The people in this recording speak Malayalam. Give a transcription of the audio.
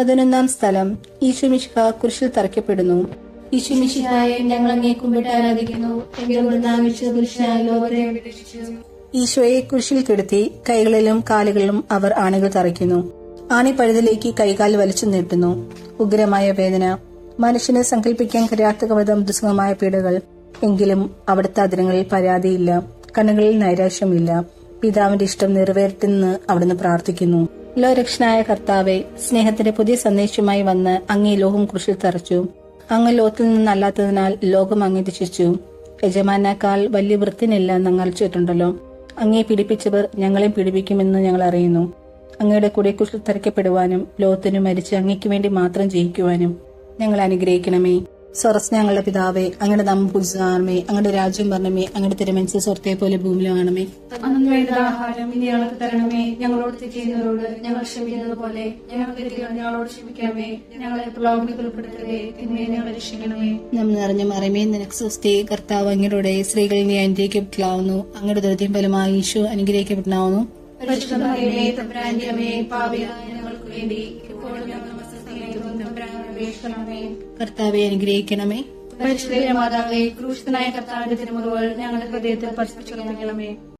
പതിനൊന്നാം സ്ഥലം ഈശുമിഷ്ക കുരിശിൽ തറയ്ക്കപ്പെടുന്നു. ഈശുമിശിഹായെ ഞങ്ങൾ അങ്ങേ കുമ്പിട്ട് ആരാധിക്കുന്നു. ഈശോയെ കുരിശിൽ കിടത്തി കൈകളിലും കാലുകളിലും അവർ ആണികൾ തറയ്ക്കുന്നു. ആണി പഴുതിലേക്ക് കൈകാൽ വലിച്ചു നീട്ടുന്നു. ഉഗ്രമായ വേദന മനുഷ്യനെ സങ്കല്പിക്കാൻ കഴിയാത്ത വിധം ദുസ്സഹമായ പീഡകൾ എങ്കിലും അവിടുത്തെ അതിരങ്ങളിൽ പരാതിയില്ല. കണ്ണുകളിൽ നൈരാശ്യമില്ല. പിതാവിന്റെ ഇഷ്ടം നിറവേറ്റെന്ന് അവിടുന്ന് പ്രാർത്ഥിക്കുന്നു. ലോകരക്ഷനായ കർത്താവെ സ്നേഹത്തിന്റെ പുതിയ സന്ദേശവുമായി വന്ന് അങ്ങേ ലോകം കുരിശിൽ തറച്ചു. അങ്ങ് ലോകത്തിൽ നിന്നല്ലാത്തതിനാൽ ലോകം അങ്ങേ രക്ഷിച്ചു. യജമാനേക്കാൾ വലിയ വൃത്തിനില്ല ഞങ്ങൾ അറിയിച്ചിട്ടുണ്ടല്ലോ അങ്ങേ പീഡിപ്പിച്ചവർ ഞങ്ങളെയും പീഡിപ്പിക്കുമെന്ന് ഞങ്ങൾ അറിയുന്നു. അങ്ങയുടെ കൂടെ കുശൽ തരയ്ക്കപ്പെടുവാനും ലോകത്തിനു മരിച്ച് അങ്ങയ്ക്ക് വേണ്ടി മാത്രം ജയിക്കുവാനും ഞങ്ങൾ അനുഗ്രഹിക്കണമേ. സ്വർസ് ഞങ്ങളുടെ പിതാവേ അങ്ങയുടെ നാമം പൂജിതാണമേ അങ്ങയുടെ രാജ്യം പറഞ്ഞമേ അങ്ങയുടെ തിരുമനസ് സ്വർത്തെ പോലെ ഭൂമിയിലാണമേ അന്നു വേണ്ട ആഹാരം ഇനി ഞങ്ങൾക്ക് തരണമേ. ഞങ്ങളോട് തെറ്റിയുന്നവരോട് ഞങ്ങൾ ക്ഷമിക്കുന്നത് പോലെ ഞങ്ങൾക്ക് ഞങ്ങളോട് ക്ഷമിക്കണമേ. ഞങ്ങളെ പ്രലോഭനത്തിൽ ഉൾപ്പെടുത്തരുതേ. തിന്മയെ ഞങ്ങളെ രക്ഷിക്കണമേ. നാം നിറഞ്ഞ മറിമേ നിനക്ക് സ്വസ്തി. കർത്താവ് അങ്ങയുടെ സ്ത്രീകളിൽ നീ അനുഗ്രഹിക്കപ്പെട്ടില്ലാവുന്നു അങ്ങയുടെ ദൃതിയും ഫലമായി ഈശോ അനുഗ്രഹിക്കപ്പെട്ടാവുന്നു പരിശുദ്ധമേ തമ്പുരാന്റെ അമ്മേ പാപിയായ ഞങ്ങൾക്ക് വേണ്ടി ഇപ്പോൾ ഞങ്ങൾ അപേക്ഷിക്കണമേ കർത്താവെ അനുഗ്രഹിക്കണമേ. പരിശുദ്ധ മാതാവേ ക്രൂശിതനായ കർത്താവിന്റെ തിരുമുറിവുകൾ ഞങ്ങളുടെ ഹൃദയത്തിൽ പതിപ്പിച്ചുറപ്പിക്കണമേ